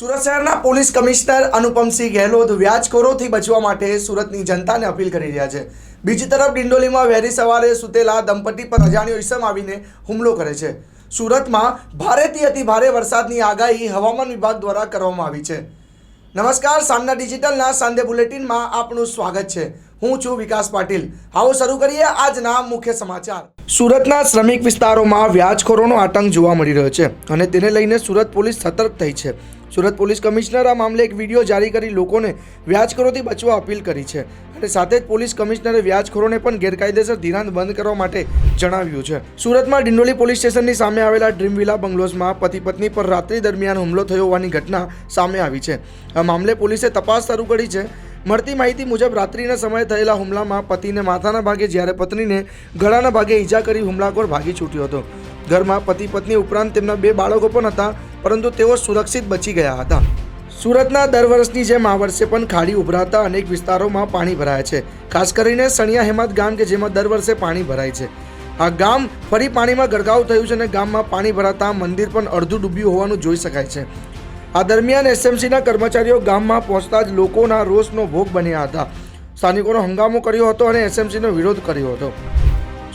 સુરત શહેરના police commissioner Anupamsinh Gahlot વ્યાજખોરોથી બચવા માટે સુરતની જનતાને અપીલ કરી રહ્યા છે. બીજી તરફ ડિંડોલીમાં વહેલી સવારે સુતેલા દંપતી પર અજાણ્યો ઈસમ આવીને હુમલો કરે છે. સુરતમાં ભારેથી અતિ ભારે વરસાદની આગાહી હવામાન વિભાગ દ્વારા કરવામાં આવી છે. નમસ્કાર, સામના ડિજિટલના સાંધે બુલેટિનમાં આપનું સ્વાગત છે. હું છું વિકાસ પાટીલ. આવો શરૂ કરીએ આજના મુખ્ય સમાચાર. સુરતના શ્રમિક વિસ્તારોમાં વ્યાજખોરોનો આતંક જોવા મળી રહ્યો છે અને તેને લઈને સુરત પોલીસ સતર્ક થઈ છે. સુરત પોલીસ કમિશનર આ મામલે એક વીડિયો જારી કરી લોકોને વ્યાજખોરોથી બચવા અપીલ કરી છે અને સાથે જ પોલીસ કમિશનરે વ્યાજખોરોને પણ ગેરકાયદેસર ધિરાણ બંધ કરવા માટે જણાવ્યું છે. સુરતમાં ડિંડોલી પોલીસ સ્ટેશનની સામે આવેલા ડ્રીમ વિલા બંગલોઝમાં પતિ પત્ની પર રાત્રિ દરમિયાન હુમલો થયો હોવાની ઘટના સામે આવી છે. આ મામલે પોલીસે તપાસ શરૂ કરી છે મળતી માહિતી મુજબ રાત્રિના સમયે થયેલા હુમલામાં પતિને માથાના ભાગે જ્યારે પત્નીને ગળાના ભાગે ઈજા કરી હુમલાખોર ભાગી છૂટ્યો હતો. ઘરમાં પતિ પત્ની ઉપરાંત તેમના બે બાળકો પણ હતા, પરંતુ તેઓ સુરક્ષિત બચી ગયા હતા. સુરતના દર વર્ષની જેમ આ વર્ષે પણ ખાડી ઉભરાતા અનેક વિસ્તારોમાં પાણી ભરાયા છે. ખાસ કરીને સણિયા હેમત ગામ કે જેમાં દર વર્ષે પાણી ભરાય છે. આ ગામ ફરી પાણીમાં ગરકાવ થયું છે અને ગામમાં પાણી ભરાતા મંદિર પણ અડધું ડૂબ્યું હોવાનું જોઈ શકાય છે. આ દરમિયાન એસએમસીના કર્મચારીઓ ગામમાં પહોંચતા જ લોકોના રોષનો ભોગ બન્યા હતા. સ્થાનિકોનો હંગામો કર્યો હતો અને એસએમસીનો વિરોધ કર્યો હતો.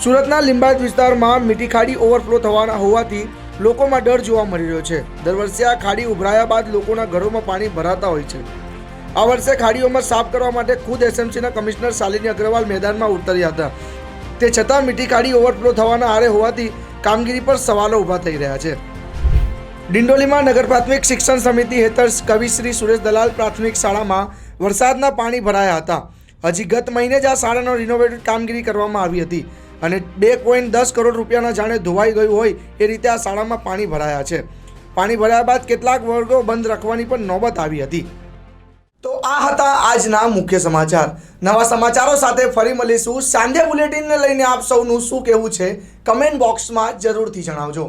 સુરતના લિંબાયત વિસ્તારમાં મીઠી ખાડી ઓવરફ્લો થવાના હોવાથી લોકોમાં ડર જોવા મળી રહ્યો છે. દર વર્ષે આ ખાડી ઉભરાયા બાદ લોકોના ઘરોમાં પાણી ભરાતા હોય છે. આ વર્ષે ખાડીઓમાં સાફ કરવા માટે ખુદ એસએમસીના કમિશનર શાલિની અગ્રવાલ મેદાનમાં ઉતર્યા હતા. તે છતાં મીઠી ખાડી ઓવરફ્લો થવાના આરે હોવાથી કામગીરી પર સવાલો ઊભા થઈ રહ્યા છે. ડિંડોલીમાં નગર પ્રાથમિક શિક્ષણ સમિતિ હેઠળ કવિશ્રી સુરેશ દલાલ પ્રાથમિક શાળામાં વરસાદના પાણી ભરાયા હતા. હજી ગત મહિને જ આ શાળાનો રિનોવેટેડ કામગીરી કરવામાં આવી હતી અને બે પોઈન્ટ દસ કરોડ રૂપિયાના જાણે ધોવાઈ ગયું હોય એ રીતે આ શાળામાં પાણી ભરાયા છે. પાણી ભરાયા બાદ કેટલાક વર્ગો બંધ રાખવાની પણ નોબત આવી હતી. તો આ હતા આજના મુખ્ય સમાચાર. નવા સમાચારો સાથે ફરી મળીશું. સાંજે બુલેટિનને લઈને આપ સૌનું શું કહેવું છે? કમેન્ટ બોક્સમાં જરૂરથી જણાવજો.